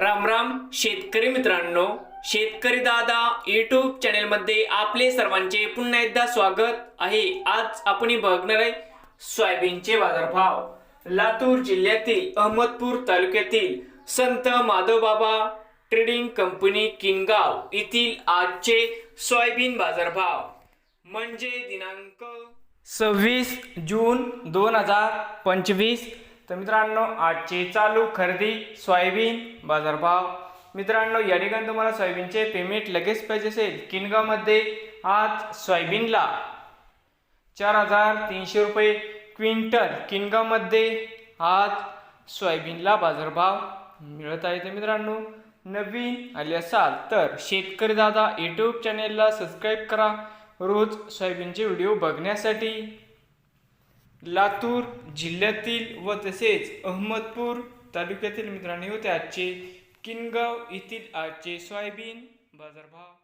राम राम शेतकरी मित्रांनो. शेतकरी दादा युट्यूब चॅनेलमध्ये आपले सर्वांचे पुन्हा एकदा स्वागत आहे. आज आपण बघणार आहे सोयाबीनचे बाजारभाव. लातूर जिल्ह्यातील अहमदपूर तालुक्यातील संत माधवबाबा ट्रेडिंग कंपनी किनगाव येथील आजचे सोयाबीन बाजारभाव. म्हणजे दिनांक सव्वीस जून दोन हजार पंचवीस तर मित्रांनो आजचे चालू खरेदी सोयाबीन बाजारभाव. मित्रांनो या ठिकाणी तुम्हाला सोयाबीनचे पेमेंट लगेच पाहिजे असेल. किनगावमध्ये आज सोयाबीनला चार हजार तीनशे रुपये क्विंटल. किनगावमध्ये आज सोयाबीनला बाजारभाव मिळत आहे. तर मित्रांनो नवीन आले असाल तर शेतकरी दादा यूट्यूब चॅनेलला सबस्क्राईब करा. रोज सोयाबीनचे व्हिडिओ बघण्यासाठी. लातूर जिल्ह्यातील व तसेच अहमदपूर तालुक्यातील मित्रांनी होते आजचे किनगाव येथील आजचे सोयाबीन बाजारभाव.